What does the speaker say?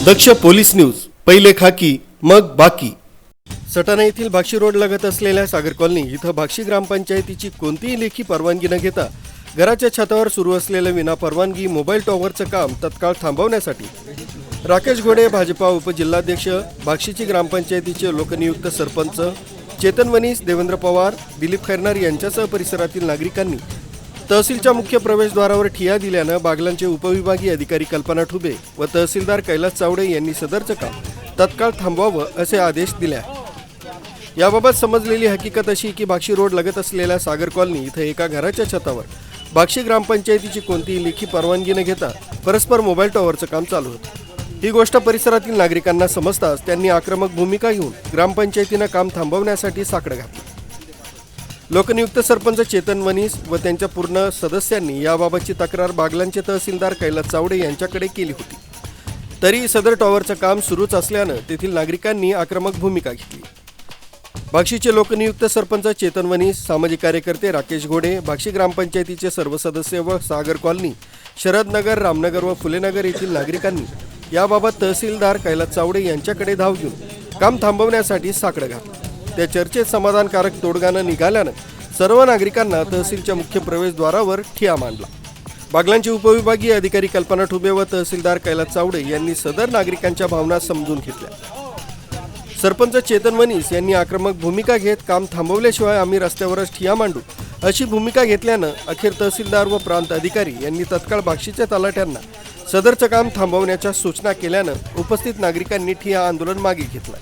दक्ष police news पहिले खाकी मग बाकी. सटाणा येथील भाक्षी रोड लगत असलेल्या सागर कॉलनी इथं भाक्षी ग्रामपंचायतीची कोणतीही लेखी परवानगी न घेता घराच्या छतावर सुरू असलेलं विना परवानगी मोबाईल टॉवरचं काम तत्काळ थांबवण्यासाठी राकेश घोडे भाजपा उपजिल्हाध्यक्ष भाक्षीची ग्रामपंचायतीचे लोकनियुक्त सरपंच चेतन वनीस देवेंद्र पवार दिलीप खैरनार यांच्यासह परिसरातील नागरिकांनी तहसीलच्या मुख्य प्रवेशद्वारावर ठिया दिल्यानं बागलांचे उपविभागीय अधिकारी कल्पना ठुबे व तहसीलदार कैलास चावडे यांनी सदरचं काम तत्काळ थांबवावं असे आदेश दिले आहेत. याबाबत समजलेली हकीकत अशी की बाक्षी रोड लगत असलेल्या सागर कॉलनी इथं एका घराच्या छतावर बाक्षी ग्रामपंचायतीची कोणतीही लेखी परवानगी न घेता परस्पर मोबाईल टॉवरचं काम चालू होतं. ही गोष्ट परिसरातील नागरिकांना समजताच त्यांनी आक्रमक भूमिका घेऊन ग्रामपंचायतीनं काम थांबवण्यासाठी साकडं घातलं. लोकनियुक्त सरपंच चेतन वनीस व त्यांच्या पूर्ण सदस्यांनी याबाबतची तक्रार बागलांचे तहसीलदार कैलास चावडे यांच्याकडे केली होती. तरी सदर टॉवरचं काम सुरूच असल्यानं तेथील नागरिकांनी आक्रमक भूमिका घेतली. बाक्षीचे लोकनियुक्त सरपंच चेतन वनीस सामाजिक कार्यकर्ते राकेश घोडे बाक्षी ग्रामपंचायतीचे सर्व सदस्य व सागर कॉलनी शरदनगर रामनगर व फुलेनगर येथील नागरिकांनी याबाबत तहसीलदार कैलास चावडे यांच्याकडे धाव घेऊन काम थांबवण्यासाठी साकडं घातलं. त्या चर्चेत समाधानकारक तोडगानं निघाल्यानं सर्व नागरिकांना तहसीलच्या मुख्य प्रवेशद्वारावर ठिया मांडला. बागलांचे उपविभागीय अधिकारी कल्पना ठुबे व तहसीलदार कैलास चावडे यांनी सदर नागरिकांच्या भावना समजून घेतल्या. सरपंच चेतन वनीस यांनी आक्रमक भूमिका घेत काम थांबवल्याशिवाय आम्ही रस्त्यावरच ठिया मांडू अशी भूमिका घेतल्यानं अखेर तहसीलदार व प्रांत अधिकारी यांनी तत्काळ बाक्षीच्या तलाट्यांना सदरचं काम थांबवण्याच्या सूचना केल्यानं उपस्थित नागरिकांनी ठिया आंदोलन मागे घेतलं.